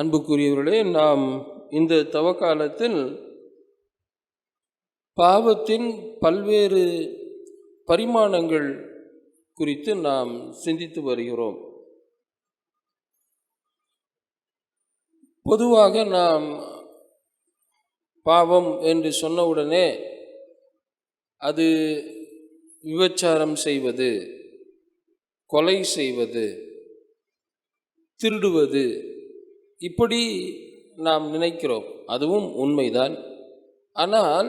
அன்புக்குரியவர்களே நாம் இந்த தவக்காலத்தில் பாவத்தின் பல்வேறு பரிமாணங்கள் குறித்து நாம் சிந்தித்து வருகிறோம். பொதுவாக நாம் பாவம் என்று சொன்னவுடனே அது விபச்சாரம் செய்வது கொலை செய்வது திருடுவது இப்படி நாம் நினைக்கிறோம். அதுவும் உண்மைதான். ஆனால்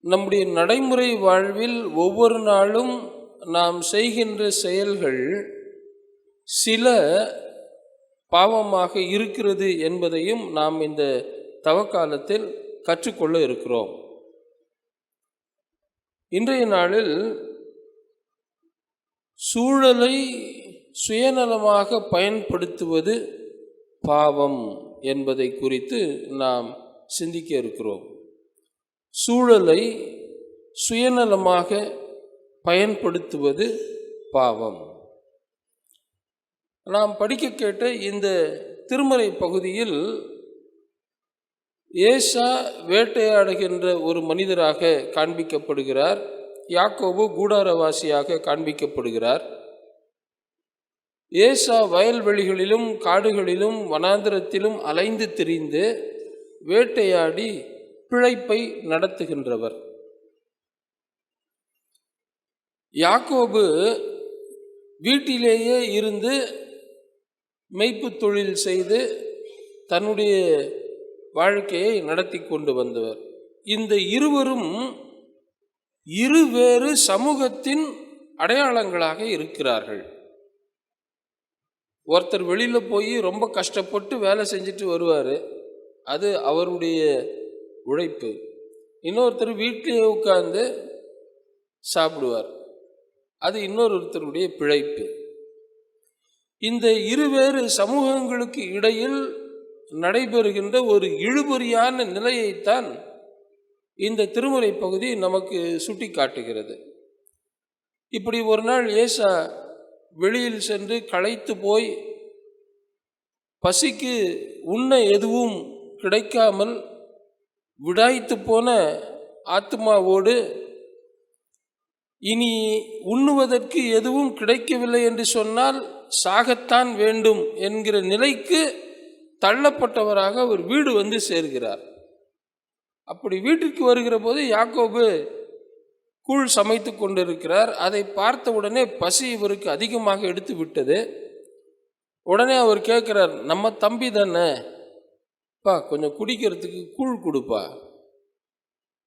நம்முடைய நடைமுறை வாழ்வில் ஒவ்வொரு நாளும் நாம் செய்கின்ற செயல்கள் சில பாவமாக இருக்கிறது என்பதையும் நாம் இந்த தவக்காலத்தில் கற்றுக்கொள்ள இருக்கிறோம். இன்றைய நாளில் சூழலை சுயநலமாக பயன்படுத்துவது பாவம் என்பதை குறித்து நாம் சிந்திக்க இருக்கிறோம். சூழலை சுயநலமாக பயன்படுத்துவது பாவம். நாம் படிக்க கேட்ட இந்த திருமறை பகுதியில் ஏசா வேட்டையாடுகின்ற ஒரு மனிதராக காண்பிக்கப்படுகிறார். யாக்கோபு கூடாரவாசியாக காண்பிக்கப்படுகிறார். ஏசா வயல்வெளிகளிலும் காடுகளிலும் வனாந்திரத்திலும் அலைந்து திரிந்து வேட்டையாடி பிழைப்பை நடத்துகின்றவர். யாக்கோபு வீட்டிலேயே இருந்து மெய்ப்பு தொழில் செய்து தன்னுடைய வாழ்க்கையை நடத்தி கொண்டு வந்தவர். இந்த இருவரும் இருவேறு சமூகத்தின் அடையாளங்களாக இருக்கிறார்கள். ஒருத்தர் வெளியில் போய் ரொம்ப கஷ்டப்பட்டு வேலை செஞ்சுட்டு வருவார். அது அவருடைய உழைப்பு. இன்னொருத்தர் வீட்டிலேயே உட்கார்ந்து சாப்பிடுவார். அது இன்னொருத்தருடைய பிழைப்பு. இந்த இருவேறு சமூகங்களுக்கு இடையில் நடைபெறுகின்ற ஒரு இழுபறியான நிலையைத்தான் இந்த திருமுறை பகுதி நமக்கு சுட்டி காட்டுகிறது இப்படி ஒரு நாள் ஏசா வெளியில் சென்று களைத்து போய் பசிக்கு உண்ண எதுவும் கிடைக்காமல் விடாய்த்து போன ஆத்மாவோடு இனி உண்ணுவதற்கு எதுவும் கிடைக்கவில்லை என்று சொன்னால் சாகத்தான் வேண்டும் என்கிற நிலைக்கு தள்ளப்பட்டவராக ஒரு வீடு வந்து சேர்கிறார். அப்படி வீட்டிற்கு வருகிற போது யாக்கோபு கூழ் சமைத்து கொண்டிருக்கிறார். அதை பார்த்த உடனே பசி இவருக்கு அதிகமாக எடுத்து விட்டது. உடனே அவர் கேட்குறார் நம்ம தம்பி தானே? பா கொஞ்சம் குடிக்கிறதுக்கு கூழ் கொடுப்பா.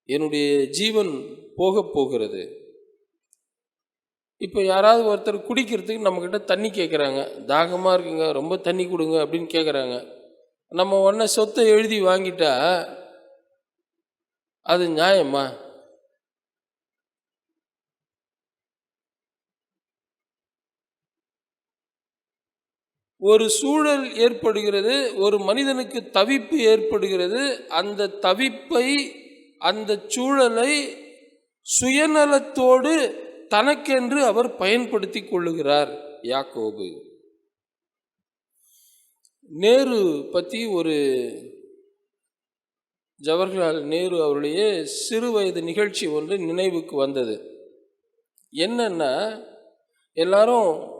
என்னுடைய ஜீவன் போக போகிறது. இப்போ யாராவது ஒருத்தர் குடிக்கிறதுக்கு நம்மக்கிட்ட தண்ணி கேட்குறாங்க. தாகமாக இருக்குங்க ரொம்ப தண்ணி கொடுங்க அப்படின்னு கேட்குறாங்க. நம்ம உடனே சொத்தை எழுதி வாங்கிட்டா அது நியாயமா? ஒரு சூழல் ஏற்படுகிறது ஒரு மனிதனுக்கு தவிப்பு ஏற்படுகிறது. அந்த தவிப்பை அந்த சூழலை சுயநலத்தோடு தனக்கென்று அவர் பயன்படுத்தி கொள்ளுகிறார் யாக்கோபு. நேரு பற்றி ஒரு ஜவஹர்லால் நேரு அவருடைய சிறு வயது நிகழ்ச்சி ஒன்று நினைவுக்கு வந்தது. என்னென்னா எல்லாரும்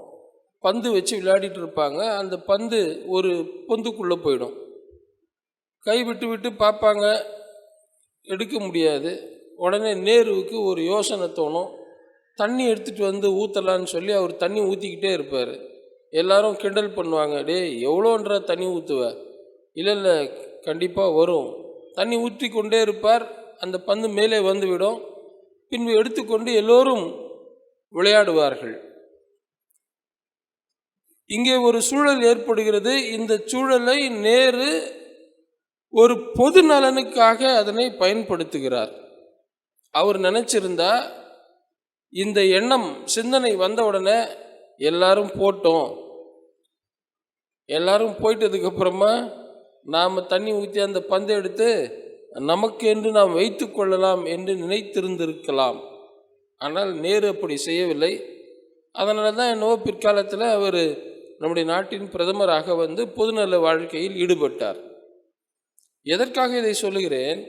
பந்து வச்சு விளையாடிட்டு இருப்பாங்க. அந்த பந்து ஒரு பொந்துக்குள்ளே போயிடும். கை விட்டு விட்டு பார்ப்பாங்க. எடுக்க முடியாது. உடனே நேருவுக்கு ஒரு யோசனை தோணும். தண்ணி எடுத்துகிட்டு வந்து ஊற்றலான்னு சொல்லி அவர் தண்ணி ஊற்றிக்கிட்டே இருப்பார். எல்லாரும் கிண்டல் பண்ணுவாங்க. டேய் எவ்வளோன்ற தண்ணி ஊற்றுவ இல்லை இல்லை கண்டிப்பாக வரும். தண்ணி ஊற்றி கொண்டே இருப்பார். அந்த பந்து மேலே வந்துவிடும் பின்பு எடுத்துக்கொண்டு எல்லோரும் விளையாடுவார்கள். இங்கே ஒரு சூழல் ஏற்படுகிறது. இந்த சூழலை நேரு ஒரு பொது நலனுக்காக அதனை பயன்படுத்துகிறார். அவர் நினச்சிருந்தா இந்த எண்ணம் சிந்தனை வந்த உடனே எல்லாரும் போட்டோம். எல்லாரும் போயிட்டதுக்கப்புறமா நாம் தண்ணி ஊற்றி அந்த பந்தை எடுத்து நமக்கு என்று நாம் வைத்து கொள்ளலாம் என்று நினைத்திருந்திருக்கலாம். ஆனால் நேரு அப்படி செய்யவில்லை. அதனால தான் என்னவோ பிற்காலத்தில் அவர் நம்முடைய நாட்டின் பிரதமராக வந்து பொதுநல வாழ்க்கையில் ஈடுபட்டார். எதற்காக இதை சொல்லுகிறேன்?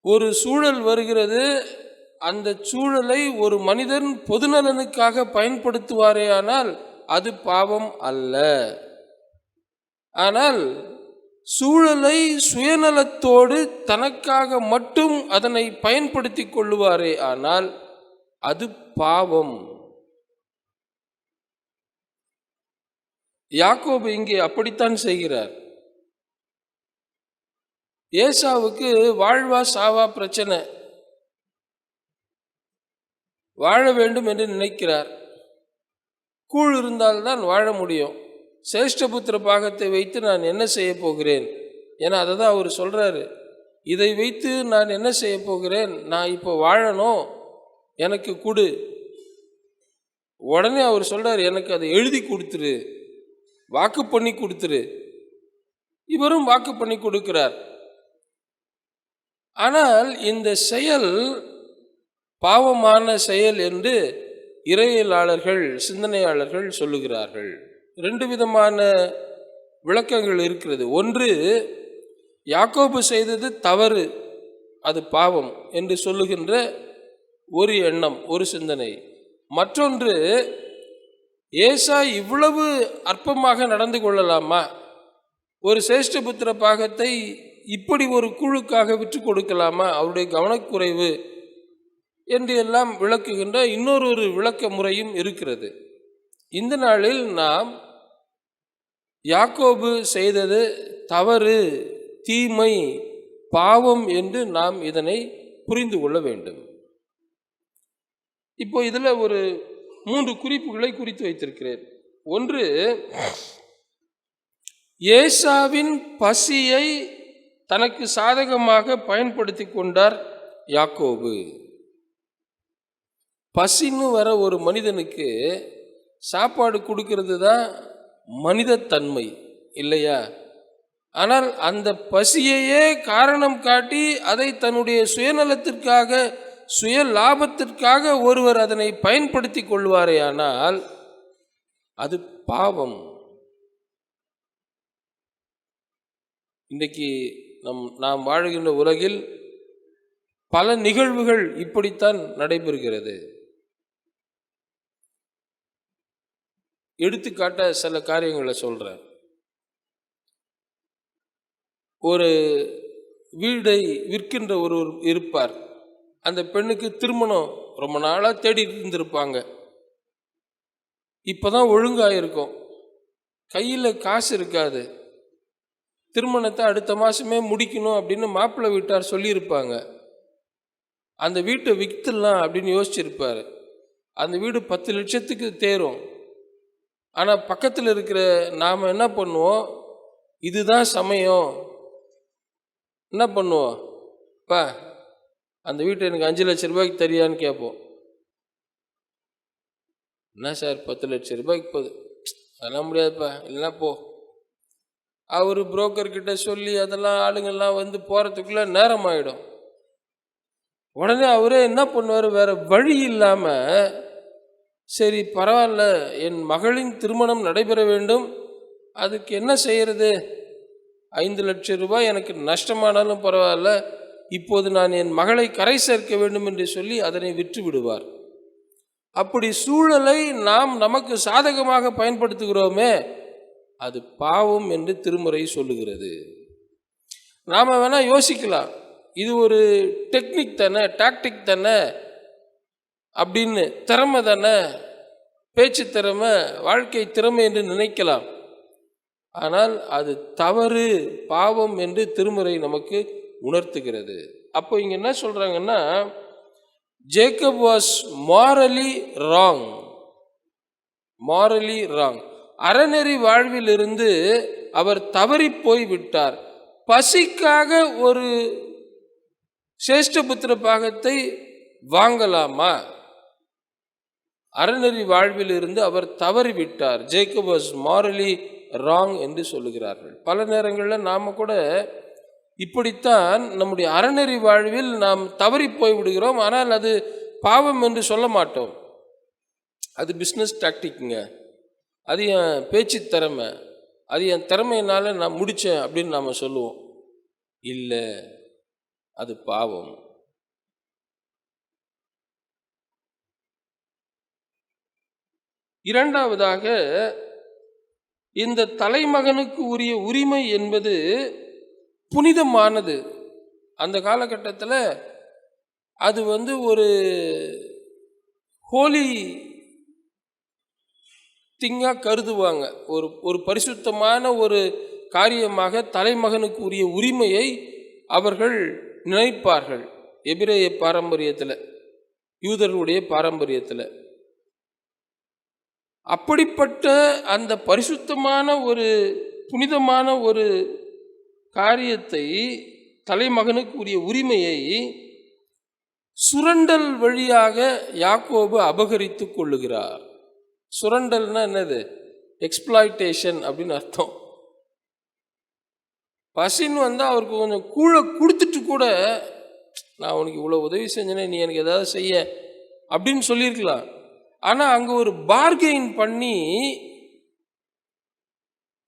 ஒரு சூழல் வருகிறது. அந்த சூழலை ஒரு மனிதன் பொதுநலனுக்காக பயன்படுத்துவாரே ஆனால் அது பாவம் அல்ல. ஆனால் சூழலை சுயநலத்தோடு தனக்காக மட்டும் அதனை பயன்படுத்தி கொள்ளுவாரே ஆனால் அது பாவம். யாக்கோபு இங்கே அப்படித்தான் செய்கிறார். ஏசாவுக்கு வாழ்வா சாவா பிரச்சனை. வாழ வேண்டும் என்று நினைக்கிறார். கூழ் இருந்தால்தான் வாழ முடியும். சேஷ்டபுத்திர பாகத்தை வைத்து நான் என்ன செய்ய போகிறேன்? ஏன்னா அதை தான் அவர் சொல்கிறாரு இதை வைத்து நான் என்ன செய்ய போகிறேன்? நான் இப்போ வாழணும் எனக்கு கொடு. உடனே அவர் சொல்கிறார் எனக்கு அதை எழுதி கொடுத்துரு. வாக்கு பண்ணி கொடுத்துரு. இவரும் வாக்கு பண்ணி கொடுக்கிறார். ஆனால் இந்த செயல் பாவமான செயல் என்று இறையலாளர்கள் சிந்தனையாளர்கள் சொல்லுகிறார்கள். ரெண்டு விதமான விளக்கங்கள் இருக்கிறது. ஒன்று யாக்கோபு செய்தது தவறு அது பாவம் என்று சொல்லுகின்ற ஒரு எண்ணம் ஒரு சிந்தனை. மற்றொன்று ஏசா இவ்வளவு அற்பமாக நடந்து கொள்ளலாமா? ஒரு சேஷ்டபுத்திர பாகத்தை இப்படி ஒரு குழுக்காக விற்று கொடுக்கலாமா? அவருடைய கவனக்குறைவு என்று எல்லாம் விளக்குகின்ற இன்னொரு ஒரு விளக்க முறையும் இருக்கிறது. இந்த நாளில் நாம் யாக்கோபு செய்தது தவறு தீமை பாவம் என்று நாம் இதனை புரிந்து கொள்ள வேண்டும். இப்போ இதில் ஒரு மூன்று குறிப்புகளை குறித்து வைத்திருக்கிறேன். ஒன்று ஏசாவின் பசியை தனக்கு சாதகமாக பயன்படுத்தி கொண்டார் யாக்கோபு. பசின்னு வர ஒரு மனிதனுக்கு சாப்பாடு கொடுக்கறது தான் மனிதத்தன்மை இல்லையா? ஆனால் அந்த பசியையே காரணம் காட்டி அதை தன்னுடைய சுயநலத்திற்காக சுய லாபத்திற்காக ஒருவர் அதனை பயன்படுத்தி கொள்வாரேயானால் அது பாவம். இன்றைக்கு நம் நாம் வாழுகின்ற உலகில் பல நிகழ்வுகள் இப்படித்தான் நடைபெறுகிறது. எடுத்துக்காட்ட சில காரியங்களை சொல்கிறேன் ஒரு வீடை விற்கின்ற ஒருவர் இருப்பார். அந்த பெண்ணுக்கு திருமணம் ரொம்ப நாளாக தேடிட்டு இருந்திருப்பாங்க. இப்போ தான் ஒழுங்காயிருக்கும். கையில் காசு இருக்காது. திருமணத்தை அடுத்த மாதமே முடிக்கணும் அப்படின்னு மாப்பிள்ளை வீட்டார் சொல்லியிருப்பாங்க. அந்த வீட்டை விற்றுலாம் அப்படின்னு யோசிச்சிருப்பார். அந்த வீடு பத்து லட்சத்துக்கு தேரும். ஆனால் பக்கத்தில் இருக்கிற நாம் என்ன பண்ணுவோம்? இதுதான் சமயம். என்ன பண்ணுவோம்? பா அந்த வீட்டை எனக்கு அஞ்சு லட்ச ரூபாய்க்கு தரியான்னு கேட்போம். என்ன சார் பத்து லட்ச ரூபாய்க்கு போகுது அதெல்லாம் முடியாதுப்பா. இல்லைன்னா போ. அவர் புரோக்கர்கிட்ட சொல்லி அதெல்லாம் ஆளுங்கள்லாம் வந்து போகிறதுக்குள்ளே நேரம் ஆகிடும் உடனே அவரே என்ன பண்ணுவார்? வேறு வழி இல்லாமல் சரி பரவாயில்ல என் மகளின் திருமணம் நடைபெற வேண்டும். அதுக்கு என்ன செய்கிறது ஐந்து லட்சம் ரூபாய் எனக்கு நஷ்டமானாலும் பரவாயில்ல. இப்போது நான் என் மகளை கரை சேர்க்க வேண்டும் என்று சொல்லி அதனை விற்று விடுவார். அப்படி சூழலை நாம் நமக்கு சாதகமாக பயன்படுத்துகிறோமே அது பாவம் என்று திருமுறை சொல்லுகிறது. நாம் வேணால் யோசிக்கலாம். இது ஒரு டெக்னிக் தானே டாக்டிக் தானே அப்படின்னு திறமை தானே பேச்சு திறமை வாழ்க்கை திறமை என்று நினைக்கலாம். ஆனால் அது தவறு பாவம் என்று திருமுறை நமக்கு உணர்த்துகிறது. அப்போ இங்கே என்ன சொல்கிறாங்கன்னா Jacob was morally wrong morally wrong அறநெறி வாழ்விலிருந்து அவர் தவறி போய் விட்டார் பசிக்காக ஒரு சேஷ்டபுத்திர பாகத்தை வாங்கலாமா? அறநெறி வாழ்விலிருந்து அவர் தவறிவிட்டார். ஜேக்கப் வாஸ் மாரலி ராங் என்று சொல்லுகிறார்கள். பல நேரங்களில் நாம் கூட இப்படித்தான் நம்முடைய அறநெறி வாழ்வில் நாம் தவறி போய் விடுகிறோம் ஆனால் அது பாவம் என்று சொல்ல மாட்டோம். அது பிஸ்னஸ் டாக்டிக்குங்க அது என் பேச்சு திறமை. அது என் திறமையினால் நான் முடித்தேன் அப்படின்னு நாம் சொல்லுவோம். இல்லை அது பாவம். இரண்டாவதாக இந்த தலைமகனுக்கு உரிய உரிமை என்பது புனிதமானது. அந்த காலகட்டத்தில் அது வந்து ஒரு ஹோலி திங்காக கருதுவாங்க. ஒரு ஒரு பரிசுத்தமான ஒரு காரியமாக தலைமகனுக்கு உரிய உரிமையை அவர்கள் நினைப்பார்கள். எபிரேய பாரம்பரியத்தில் யூதர்களுடைய பாரம்பரியத்தில். அப்படிப்பட்ட அந்த பரிசுத்தமான ஒரு புனிதமான ஒரு காரியத்தை தலைமகனுக்கு உரிய உரிமையை சுரண்டல் வழியாக யாக்கோபு அபகரித்து கொள்ளுகிறார். சுரண்டல்னா என்னது? எக்ஸ்பிளாய்டேஷன் அப்படின்னு அர்த்தம். பசின்னு வந்தால் அவருக்கு கொஞ்சம் கூழ கொடுத்துட்டு கூட நான் உனக்கு இவ்வளோ உதவி செஞ்சேனே நீ எனக்கு ஏதாவது செய்ய அப்படின்னு சொல்லியிருக்கலாம். ஆனால் அங்கே ஒரு பார்கெயின் பண்ணி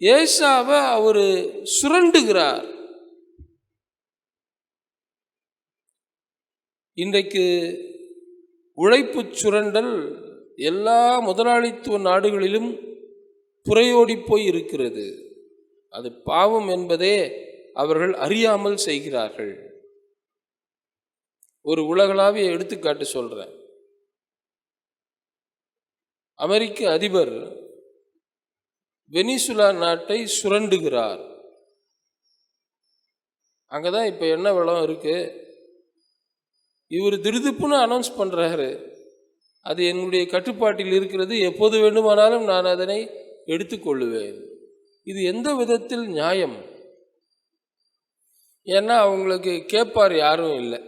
ஏசாவை அவர் சுரண்டுகிறார். இன்றைக்கு உழைப்பு சுரண்டல் எல்லா முதலாளித்துவ நாடுகளிலும் புறையோடி போய் இருக்கிறது. அது பாவம் என்பதே அவர்கள் அறியாமல் செய்கிறார்கள். ஒரு உலகளாவிய எடுத்துக்காட்டு சொல்கிறேன் அமெரிக்க அதிபர் வெனிசுலா நாட்டை சுரண்டுகிறார். அங்கே தான் இப்போ என்ன வளம் இருக்குது இவர் திடுதிப்புன்னு அனௌன்ஸ் பண்ணுறாரு அது என்னுடைய கட்டுப்பாட்டில் இருக்கிறது. எப்போது வேண்டுமானாலும் நான் அதனை எடுத்துக்கொள்ளுவேன் இது எந்த விதத்தில் நியாயம்? ஏன்னா அவங்களுக்கு கேட்பார் யாரும் இல்லை.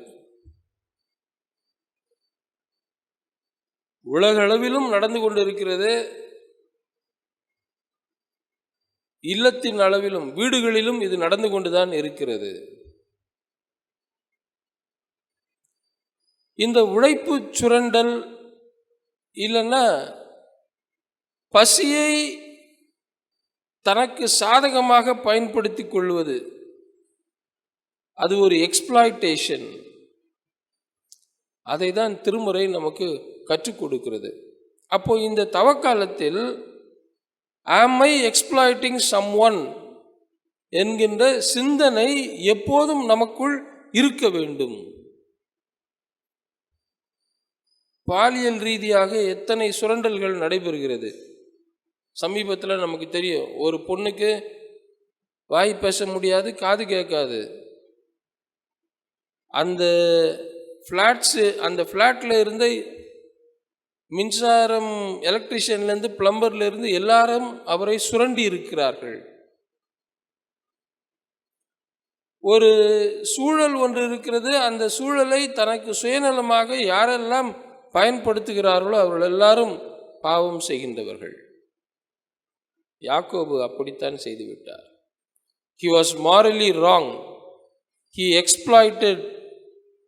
உலகளவிலும் நடந்து கொண்டிருக்கிறது இல்லத்தின் அளவிலும் வீடுகளிலும் இது நடந்து கொண்டுதான் இருக்கிறது. இந்த உழைப்பு சுரண்டல் இல்லைன்னா பசியை தனக்கு சாதகமாக பயன்படுத்தி கொள்வது அது ஒரு எக்ஸ்பிளாய்டேஷன் அதை தான் திருமுறை நமக்கு கற்றுக் கொடுக்கிறது. அப்போ இந்த தவக்காலத்தில் ஆம் ஐ எக்ஸ்பிளாய்டிங் சம் ஒன் என்கின்ற சிந்தனை எப்போதும் நமக்குள் இருக்க வேண்டும். பாலியல் ரீதியாக எத்தனை சுரண்டல்கள் நடைபெறுகிறது? சமீபத்தில் நமக்கு தெரியும் ஒரு பொண்ணுக்கு வாய் பேச முடியாது காது கேட்காது. அந்த ஃப்ளாட்ஸு அந்த ஃப்ளாட்டில் இருந்த மின்சாரம் எலக்ட்ரிஷியன்லேருந்து பிளம்பர்லேருந்து எல்லாரும் அவரை சுரண்டி இருக்கிறார்கள். ஒரு சூழல் ஒன்று இருக்கிறது. அந்த சூழலை தனக்கு சுயநலமாக யாரெல்லாம் பயன்படுத்துகிறார்களோ அவர்கள் எல்லாரும் பாவம் செய்கின்றவர்கள். யாக்கோபு அப்படித்தான் செய்துவிட்டார். He was morally wrong he exploited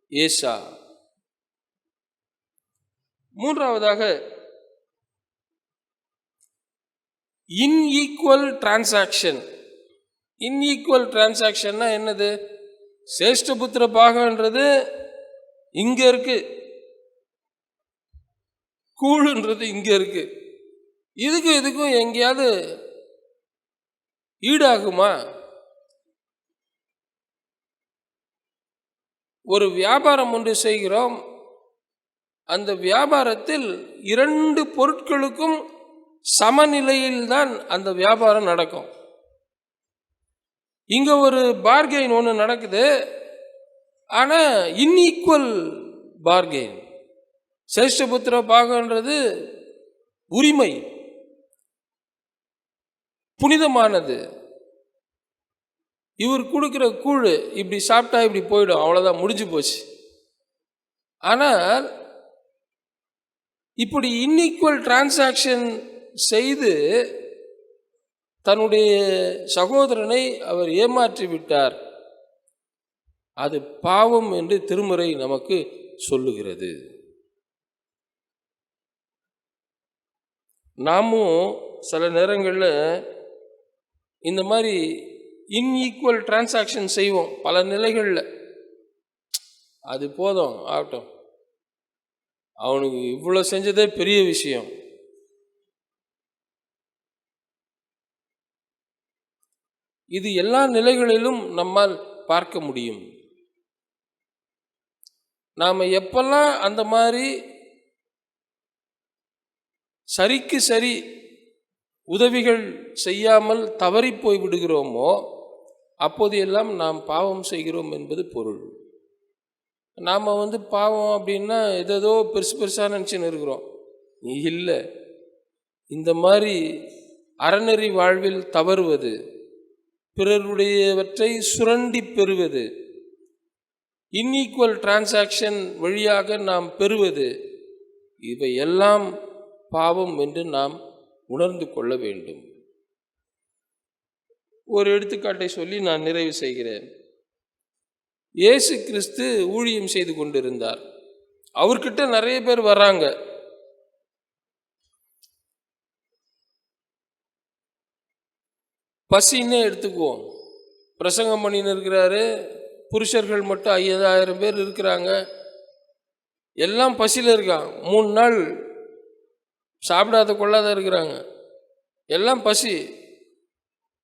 Esau மூன்றாவதாக இன்ஈக்குவல் டிரான்சாக்ஷன் இன்ஈக்குவல் டிரான்சாக்ஷன்னா என்னது? சேஷ்டபுத்திர பாகன்றது இங்கே இருக்கு. கூழுன்றது இங்கே இருக்கு. இதுக்கும் இதுக்கும் எங்கேயாவது ஈடாகுமா? ஒரு வியாபாரம் ஒன்று செய்கிறோம். அந்த வியாபாரத்தில் இரண்டு பொருட்களுக்கும் சமநிலையில்தான் அந்த வியாபாரம் நடக்கும். இங்கே ஒரு பார்கெயின் ஒன்று நடக்குது. ஆனால் இன்ஈக்குவல் பார்கெயின் சேஷ்டபுத்திர பாகன்றது உரிமை. புனிதமானது. இவர் கொடுக்குற கூழ் இப்படி சாப்பிட்டா இப்படி போயிடும். அவ்வளோதான் முடிஞ்சு போச்சு. ஆனால் இப்படி இன்ஈக்குவல் டிரான்சாக்ஷன் செய்து தன்னுடைய சகோதரனை அவர் ஏமாற்றி விட்டார். அது பாவம் என்று திருமுறை நமக்கு சொல்லுகிறது. நாமும் சில நேரங்களில் இந்த மாதிரி இன்ஈக்குவல் டிரான்சாக்ஷன் செய்வோம். பல நிலைகளில். அது போதும் ஆகட்டும். அவனுக்கு இவ்வளோ செஞ்சதே பெரிய விஷயம். இது எல்லா நிலைகளிலும் நம்மால் பார்க்க முடியும். நாம் எப்பெல்லாம் அந்த மாதிரி சரிக்கு சரி உதவிகள் செய்யாமல் தவறி போய் விடுகிறோமோ அப்போது எல்லாம் நாம் பாவம் செய்கிறோம் என்பது பொருள். நாம் வந்து பாவம் அப்படின்னா எதோ பெருசு பெருசாக நினச்சின்னு இருக்கிறோம். நீ இல்லை. இந்த மாதிரி அறநெறி வாழ்வில் தவறுவது பிறருடையவற்றை சுரண்டி பெறுவது இன்ஈக்குவல் டிரான்சாக்ஷன் வழியாக நாம் பெறுவது இவை எல்லாம் பாவம் என்று நாம் உணர்ந்து கொள்ள வேண்டும். ஒரு எடுத்துக்காட்டை சொல்லி நான் நிறைவு செய்கிறேன். இயேசு கிறிஸ்து ஊழியம் செய்து கொண்டிருந்தார். அவர்கிட்ட நிறைய பேர் வர்றாங்க. பசின்னே எடுத்துக்குவோம். பிரசங்கம் பண்ணின்னு இருக்கிறாரு. புருஷர்கள் மட்டும் ஐயாயிரம் பேர் இருக்கிறாங்க. எல்லாம் பசியில் இருக்கான் மூணு நாள் சாப்பிடாத கொள்ளாத இருக்கிறாங்க. எல்லாம் பசி.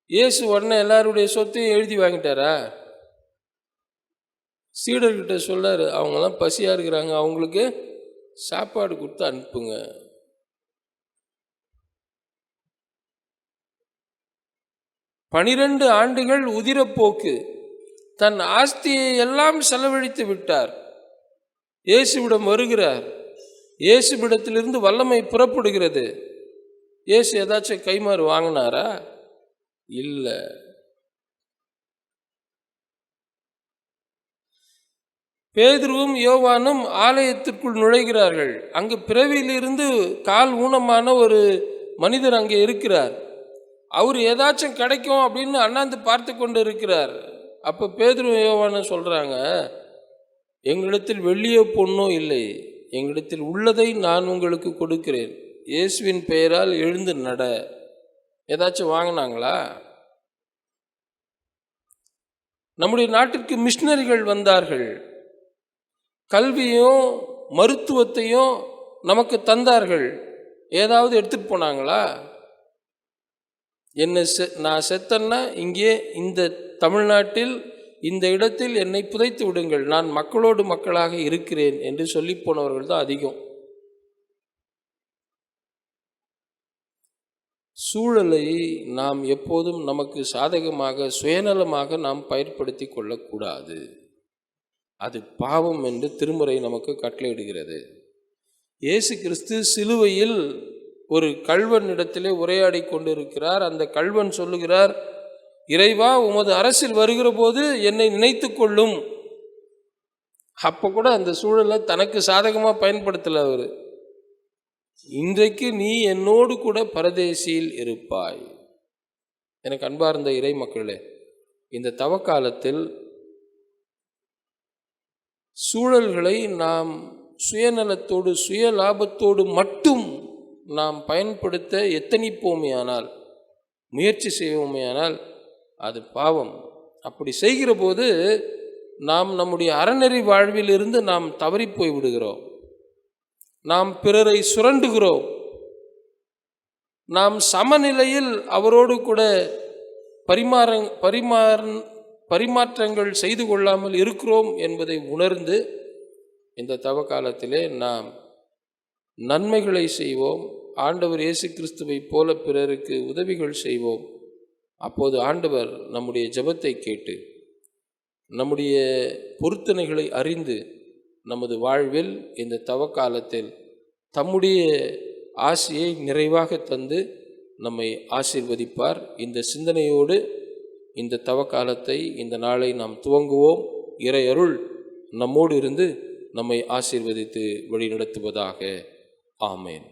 இயேசு உடனே எல்லாருடைய சொத்தையும் எழுதி வாங்கிட்டாரா? சீடர்கிட்ட சொல்லாரு அவங்கெல்லாம் பசியாக இருக்கிறாங்க அவங்களுக்கு சாப்பாடு கொடுத்து அனுப்புங்க. பனிரெண்டு ஆண்டுகள் உதிரப்போக்கு தன் ஆஸ்தியை எல்லாம் செலவழித்து விட்டார். இயேசுவிடம் வருகிறார். இயேசுவிடத்திலிருந்து வல்லமை புறப்படுகிறது. இயேசு ஏதாச்சும் கைமாறு வாங்கினாரா? இல்லை. பேதுருவும் யோவானும் ஆலயத்திற்குள் நுழைகிறார்கள். அங்கு பிறவியிலிருந்து கால் ஊனமான ஒரு மனிதர் அங்கே இருக்கிறார். அவர் ஏதாச்சும் கிடைக்கும் அப்படின்னு அண்ணாந்து பார்த்து கொண்டு இருக்கிறார் அப்போ பேதுரு யோவான சொல்கிறாங்க எங்களிடத்தில் வெள்ளியோ பொண்ணோ இல்லை. எங்களிடத்தில் உள்ளதை நான் உங்களுக்கு கொடுக்கிறேன். இயேசுவின் பெயரால் எழுந்து நட. ஏதாச்சும் வாங்கினாங்களா? நம்முடைய நாட்டிற்கு மிஷினரிகள் வந்தார்கள். கல்வியும் மருத்துவத்தையும் நமக்கு தந்தார்கள். ஏதாவது எடுத்துகிட்டு போனாங்களா? என்னை செ நான் செத்தன்னா இங்கே இந்த தமிழ்நாட்டில் இந்த இடத்தில் என்னை புதைத்து விடுங்கள். நான் மக்களோடு மக்களாக இருக்கிறேன் என்று சொல்லி போனவர்கள் தான் அதிகம். சூழலை நாம் எப்போதும் நமக்கு சாதகமாக சுயநலமாக நாம் பயன்படுத்தி கொள்ளக்கூடாது. அது பாவம் என்று திருமுறை நமக்கு கட்டளையிடுகிறது. இயேசு கிறிஸ்து சிலுவையில் ஒரு கல்வன் இடத்திலே உரையாடி கொண்டிருக்கிறார். அந்த கல்வன் சொல்லுகிறார் இறைவா உமது அரசில் வருகிற போது என்னை நினைத்து கொள்ளும். அப்போ கூட அந்த சூழலை தனக்கு சாதகமாக பயன்படுத்தலை அவர். இன்றைக்கு நீ என்னோடு கூட பரதேசியில் இருப்பாய். எனக்கு அன்பார்ந்த இறை மக்களே இந்த தவக்காலத்தில் சூழல்களை நாம் சுயநலத்தோடு சுய லாபத்தோடு மட்டும் நாம் பயன்படுத்த எத்தனிப்போமையானால் முயற்சி செய்வோமேயானால் அது பாவம். அப்படி செய்கிற போது நாம் நம்முடைய அறநெறி வாழ்விலிருந்து நாம் தவறி போய் விடுகிறோம். நாம் பிறரை சுரண்டுகிறோம். நாம் சமநிலையில் அவரோடு கூட பரிமாற பரிமாற பரிமாற்றங்கள் செய்து கொள்ளாமல் இருக்கிறோம் என்பதை உணர்ந்து இந்த தவ காலத்திலே நாம் நன்மைகளை செய்வோம். ஆண்டவர் இயேசு கிறிஸ்துவைப் போல பிறருக்கு உதவிகள் செய்வோம். அப்போது ஆண்டவர் நம்முடைய ஜெபத்தை கேட்டு நம்முடைய பொருத்தனைகளை அறிந்து நமது வாழ்வில் இந்த தவக்காலத்தில் தம்முடைய ஆசையை நிறைவாக தந்து நம்மை ஆசீர்வதிப்பார். இந்த சிந்தனையோடு இந்த தவக்காலத்தை இந்த நாளை நாம் துவங்குவோம். இறையருள் நம்மோடு இருந்து நம்மை ஆசீர்வதித்து வழிநடத்துவதாக. ஆமேன்.